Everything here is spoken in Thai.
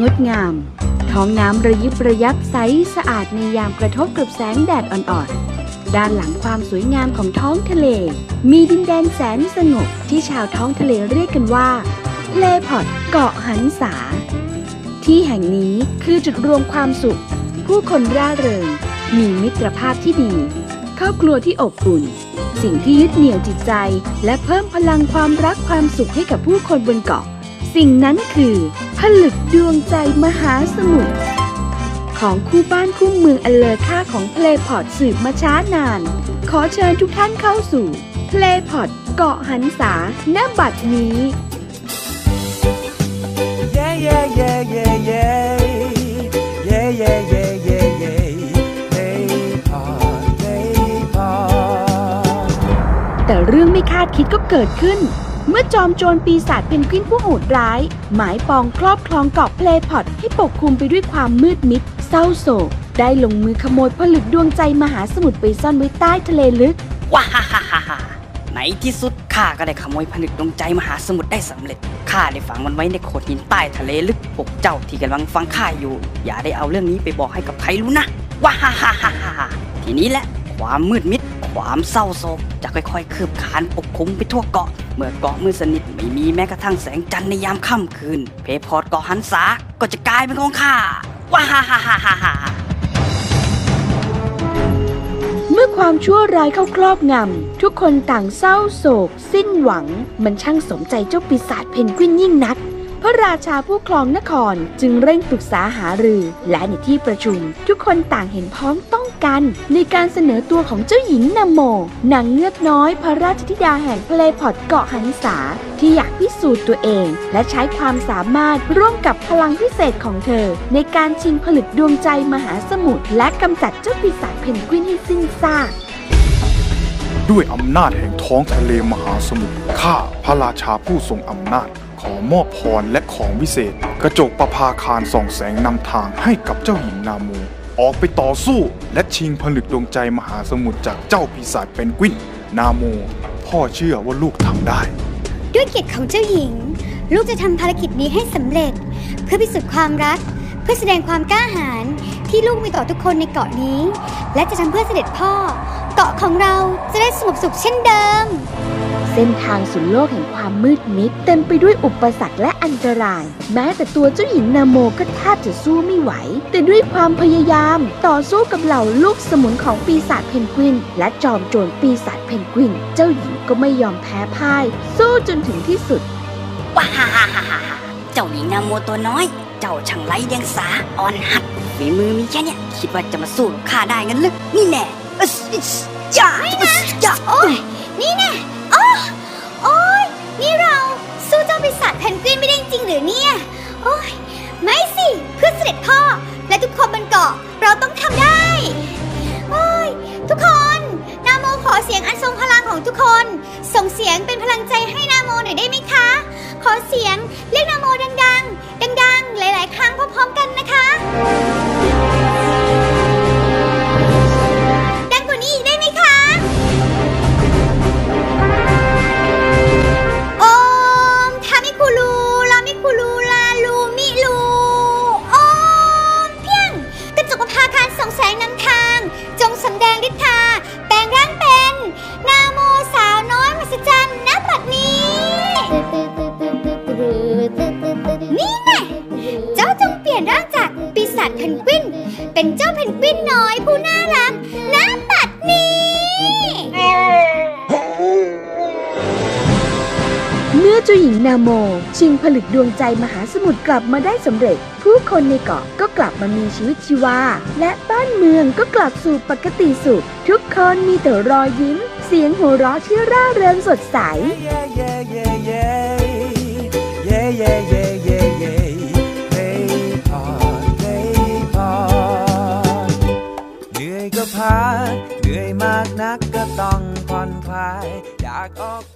งดงาม ท้องน้ำระยิบระยับใสสะอาดในยามกระทบกับแสงแดดอ่อนๆ ด้านหลังความสวยงามของท้องทะเล มีดินแดนแสนสงบที่ชาวท้องทะเลเรียกกันว่าเลพอดเกาะหันษา ที่แห่งนี้คือจุดรวมความสุข ผู้คนร่าเริง มีมิตรภาพที่ดีครอบครัวที่อบอุ่น สิ่งที่ยึดเหนี่ยวจิตใจ และเพิ่มพลังความรักความสุขให้กับผู้คนบนเกาะ สิ่งนั้นคือผลึกดวงใจมหาสมุทรของคู่บ้านคู่เมืองอันเลอค่าของเพลพอร์ตสืบมาช้านาน ขอเชิญทุกท่านเข้าสู่เพลพอร์ตเกาะหันษาณบัดนี้ Yeah, yeah, yeah, yeah, yeah. Yeah, yeah, yeah, yeah, yeah. Hey, part, hey, part. แต่เรื่องไม่คาดคิดก็เกิดขึ้นเมื่อจอมโจรปีศาจเพนกวินผู้โหดร้าย หมายปองครอบครองเกาะเพลพอตให้ปกคลุมไปด้วยความมืดมิด เศร้าโศก ได้ลงมือขโมยผลึกดวงใจมหาสมุทรไปซ่อนไว้ใต้ทะเลลึก ว้าฮ่าฮ่าฮ่าฮ่าในที่สุดข้าก็ได้ขโมยผนึกดวงใจมหาสมุทรได้สำเร็จ ข้าได้ฝังมันไว้ในโขดหินใต้ทะเลลึก พวกเจ้าที่กำลังฟังข้าอยู่ อย่าได้เอาเรื่องนี้ไปบอกให้กับใครรู้นะ ว้าฮ่าฮ่าฮ่าฮ่าทีนี้แหละความมืดมิด ความเศร้าโศกจะค่อยๆ คืบคานปกคลุมไปทั่วเกาะ เมื่อเกาะมืดสนิทไม่มีแม้กระทั่งแสงจันทร์ในยามค่ำคืน เพพอร์ตเกาะหันษาก็จะกลายเป็นของข้าว้าฮ่าฮ่าฮ่าฮ่าเมื่อความชั่วร้ายเข้าครอบงำ ทุกคนต่างเศร้าโศก สิ้นหวัง มันช่างสมใจเจ้าปีศาจเพนกวินยิ่งนักพระราชาผู้ครองนครจึงเร่งปรึกษาหารือ และในที่ประชุม ทุกคนต่างเห็นพ้องต้อง กัน ในการเสนอตัวของเจ้าหญิงนโมนางเงือกน้อยพระราชธิดาแห่งเพลพอร์ตเกาะหันษาที่อยากพิสูจน์ตัวเอง และใช้ความสามารถร่วมกับพลังพิเศษของเธอ ในการชิงผลึกดวงใจมหาสมุทรและกำจัดเจ้าปีศาจเพนกวินให้สิ้นซากด้วยอำนาจแห่งท้องทะเลมหาสมุทรข้าพระราชาผู้ทรงอำนาจ ขอมอบพรและของวิเศษ กระจกประภาคารส่องแสงนำทางให้กับเจ้าหญิงนาโม ออกไปต่อสู้และชิงผลึกดวงใจมหาสมุทรจากเจ้าปีศาจเป็นกวินนาโม พ่อเชื่อว่าลูกทำได้ ด้วยเกียรติของเจ้าหญิง ลูกจะทำภารกิจนี้ให้สำเร็จ เพื่อพิสูจน์ความรัก เพื่อแสดงความกล้าหาญที่ลูกมีต่อทุกคนในเกาะนี้ และจะทำเพื่อเสด็จพ่อ เกาะของเราจะได้สงบสุขเช่นเดิม เส้นทางสู่โลกแห่งความมืดมิด เต็มไปด้วยอุปสรรคและอันตราย แม้แต่ตัวเจ้าหญิงนาโมก็แทบจะสู้ไม่ไหว แต่ด้วยความพยายามต่อสู้กับเหล่าลูกสมุนของปีศาจเพนกวิน และจอมโจรปีศาจเพนกวิน เจ้าหญิงก็ไม่ยอมแพ้พ่าย สู้จนถึงที่สุดว้าฮ่าฮ่าฮ่าฮ่าฮ่าเจ้าหญิงนาโมตัวน้อย เจ้าช่างไร้เดียงสาอ่อนหัดฝีมือมีแค่เนี้ยคิดว่าจะมาสู้กับข้าได้งั้นลึกนี่แน่อึสอิสจ้าอึสจ้าโอ้ยนี่แน่ ริงหรือเนี่ย โอ้ยไม่สิเพื่อเสด็จพ่อ และทุกคนบนเกาะเราต้องทำได้ โอ้ยทุกคนนาโมขอเสียงอันทรงพลังของทุกคน ส่งเสียงเป็นพลังใจให้นาโมหน่อยได้ไหมคะ ขอเสียงเรียกนาโมดังๆดัง นเจ้าเพนกวินน้อยผู้น่ารักณบัดนี้ เมื่อเจ้าหญิงนาโม ชิงผลึกดวงใจมหาสมุทรกลับมาได้สำเร็จ ผู้คนในเกาะก็กลับมามีชีวิตชีวา และบ้านเมืองก็กลับสู่ปกติสุข ทุกคนมีแต่รอยยิ้ม เสียงหัวเราะที่ร่าเริงสดใส Yeah, yeah, yeah, yeah. back up oh,